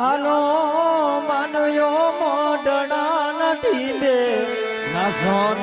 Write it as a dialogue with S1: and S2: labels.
S1: હાલો માનવ્યો મોડણા નથી બે. ના સોન